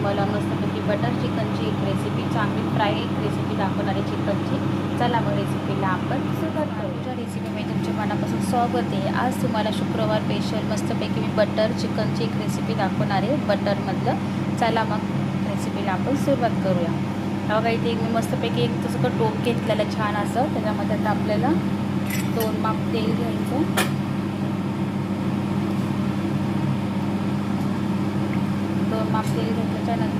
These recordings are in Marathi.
तुम्हाला मस्तपैकी बटर चिकनची एक रेसिपी चांगली फ्राय एक रेसिपी दाखवणार आहे चिकनची चला मग रेसिपीला आपण सुरुवात करूच्या रेसिपी रेसिपीमध्ये तुमच्या मनापासून स्वागत आहे आज तुम्हाला शुक्रवार स्पेशल मस्तपैकी मी बटर चिकनची एक रेसिपी दाखवणार आहे बटरमधलं चला मग रेसिपीला आपण सुरुवात करूया. हा बघा इथे मी मस्तपैकी एक तसं का टोप घेतलेलं छान असं. त्याच्यामध्ये आता आपल्याला दोन माप तेल घ्यायचं दोन माप तेल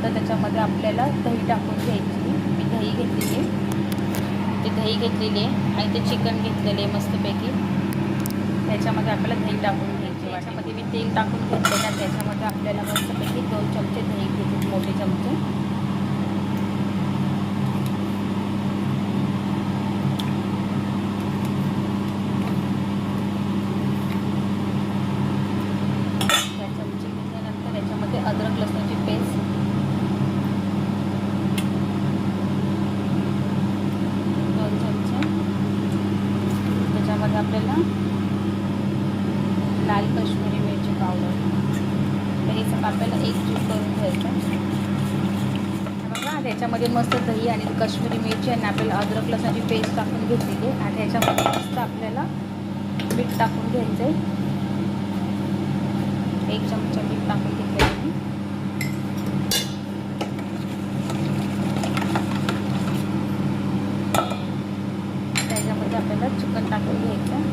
त्याच्यामध्ये आपल्याला दही टाकून घ्यायची. मी दही घेतलेली. आहे ते दही घेतलेली आहे आणि ते चिकन घेतलेले आहे मस्तपैकी. त्याच्यामध्ये आपल्याला दही टाकून घ्यायची. त्याच्यामध्ये मी तेल टाकून घेतलेलं त्याच्यामध्ये आपल्याला मस्तपैकी दोन चमचे दही घेतले मोठे चमचे त्या चमचे घेतल्यानंतर त्याच्यामध्ये अद्रक लसणाची पेस्ट दोन चमचे त्याच्यामध्ये आपल्याला लाल कश्मीरी मिरची पावडर आपल्याला एक जीव करून घ्यायचा. बघा त्याच्यामध्ये मस्त दही आणि कश्मीरी मिरची आणि आपल्याला अद्रक लसणाची पेस्ट टाकून घेतलेली आहे. आणि त्याच्यामध्ये मस्त आपल्याला मीठ टाकून घ्यायचं आहे एक चमचा मीठ टाकून घेतलं आहे मी त्याच्यामध्ये आपल्याला चिकन टाकून घ्यायचं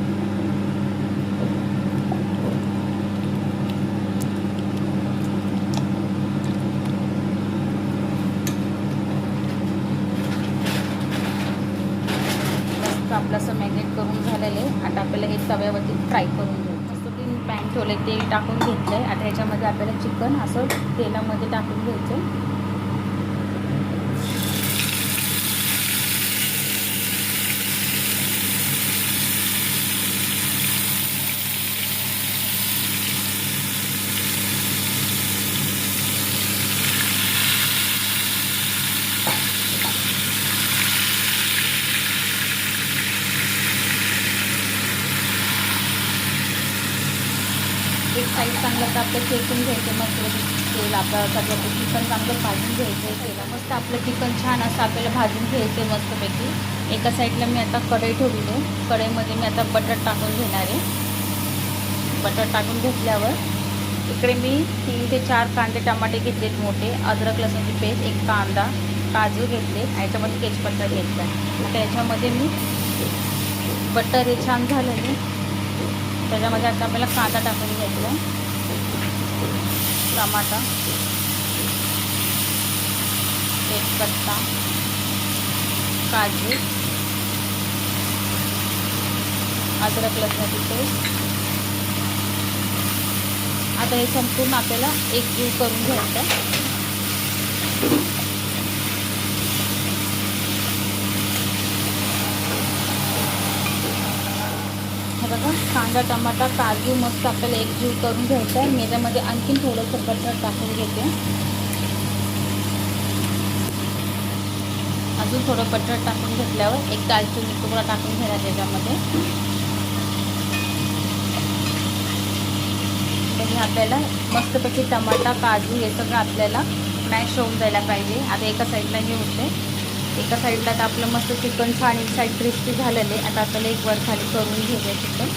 मस्त आपलं असं मॅग्नेट करून झालेलं आहे आता आपल्याला फ्राय करून घेऊ. मस्त तीन पॅन ठेवले तेल टाकून घेतलं आहे आता ह्याच्यामध्ये आपल्याला चिकन असं तेलामध्ये टाकून घ्यायचं. एक साईड चांगलं तर आपलं चेकून घ्यायचं मस्त तेल आपलं सगळं ते चिकन चांगलं भाजून घ्यायचं आहे तेला मस्त आपलं चिकन छान असं आपल्याला भाजून घ्यायचं आहे मस्तपैकी एका साईडला मी आता कढई ठेवली कढईमध्ये मी आता बटर टाकून घेणार आहे. बटर टाकून घेतल्यावर इकडे मी तीन ते चार कांदे टमाटे घेतलेत मोठे अद्रक लसूणची पेस्ट एक कांदा काजू घेतले याच्यामध्ये तेजपत्ता घेतला. त्याच्यामध्ये याच्यामध्ये मी बटर हे छान झालेले त्याच्यामध्ये आता आपल्याला कांदा टाकून घ्यायचा. टमाटा तेजपत्ता. काजू. अद्रक लसणाची पेस्ट. आता हे संपूर्ण आपल्याला एकजीव करून घ्यायचं बघा कांदा टमाटा काजू मस्त आपल्याला एकजीव करून घ्यायचा आहे. मी आणखीन थोडंसं बटर टाकून घेते. अजून थोडं बटर टाकून घेतल्यावर एक दालचिनी तुकडा टाकून घ्यायला त्याच्यामध्ये. आपल्याला मस्तपैकी टमाटा काजू हे सगळं आपल्याला मॅश होऊन जायला पाहिजे. आता एका साईडला हे होते. एका साईडला तर आपलं मस्त चिकन छान एक साईड क्रिस्पी झालेलं आहे. आता आपल्याला एक वर खाली करून घेऊया चिकन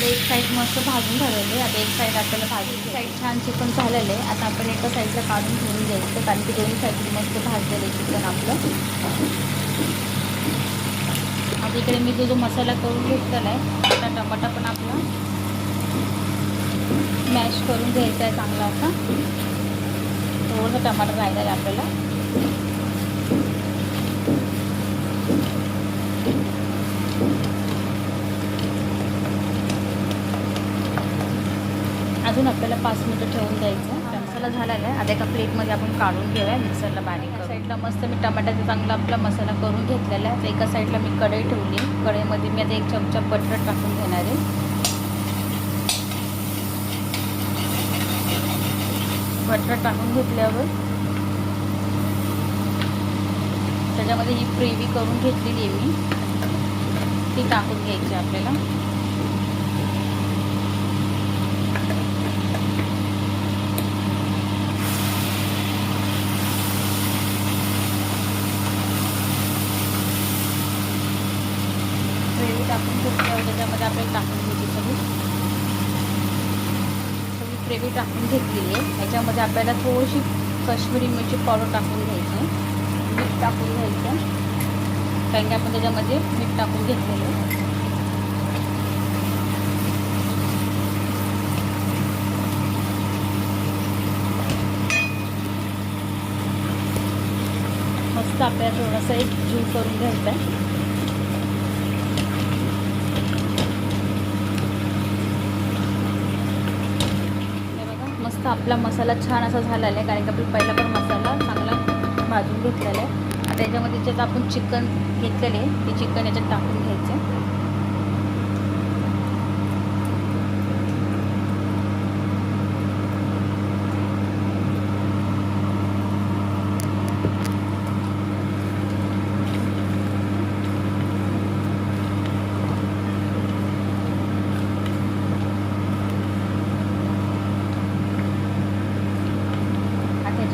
आपलं एक साईड मस्त भाजून झालेलं आहे. आता एक साईड आपल्याला भाजून साईड छान चिकन झालेलं आहे. आता आपण एका साईडला काढून ठेवून द्यायचं कारण की दोन्ही साईड मस्त भाजलेलं आहे चिकन आपलं. आता इकडे मी जो जो मसाला करून घेतलेला आहे आता टमाटा पण आपला मॅश करून घ्यायचा आहे चांगला असा. थोडंसं टमाटर राहिलं आहे आपल्याला. अजून आपल्याला पाच मिनटं ठेवून द्यायचं मसाला झालेला आहे. आता एका प्लेटमध्ये आपण काढून घेऊया मिक्सरला बारीक साईडला मस्त मी टमाट्याचा चांगला आपला मसाला करून घेतलेला आहे. एका साईडला मी कढई ठेवली. कढईमध्ये मी आता एक चमचा बटर टाकून घेणार आहे. बटर टाकून घेतल्यावर त्याच्यामध्ये ही ग्रेव्ही करून घेतलेली आहे मी. ती टाकून घ्यायची आपल्याला. ग्रेव्ही टाकून घेतलेली आहे. ह्याच्यामध्ये आपल्याला थोडीशी कश्मीरी मिरची पावडर टाकून घ्यायची. मीठ टाकून घ्यायचं. कारण की आपण त्याच्यामध्ये मीठ टाकून घेतलेलं आहे. मस्त आपल्याला थोडासा एक जीव करून घ्यायचा आहे हे बघा मस्त आपला मसाला छान असा झालेला आहे कारण की आपण पहिला पण मसाला चांगला भाजून घेतलेला आहे. आता त्याच्यामध्ये ज्यात आपण चिकन घेतलेले आहे ते चिकन याच्यात टाकून घ्यायचं.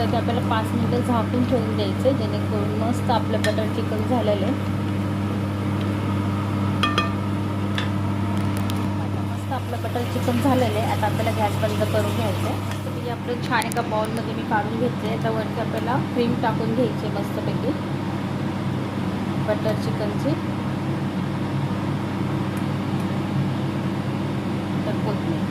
आता आपल्याला पाच मिनटं झाकून ठेवून द्यायचं जेणेकरून मस्त आपलं बटर चिकन झालेलं आहे. आता मस्त आपलं बटर चिकन झालेलं आहे. आता आपल्याला गॅस बंद करून घ्यायचं आहे मी आपलं छान एका बाउलमध्ये मी काढून घेतले आहे त्यावरती आपल्याला क्रीम टाकून घ्यायची मस्तपैकी. बटर चिकनची तर कोथिंबीर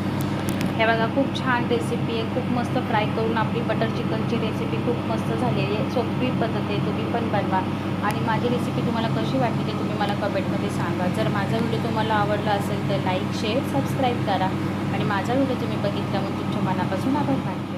हे बघा खूप छान रेसिपी आहे. खूप मस्त फ्राय करून आपली बटर चिकनची रेसिपी खूप मस्त झालेली आहे. सोपी पद्धत आहे. तुम्ही पण बनवा. आणि माझी रेसिपी तुम्हाला कशी वाटली ते तुम्ही मला कमेंटमध्ये सांगा. जर माझा व्हिडिओ तुम्हाला आवडला असेल तर लाईक शेअर सबस्क्राईब करा. आणि माझा व्हिडिओ तुम्ही बघितल्यामुळे तुमच्या मनापासून आभार मानते.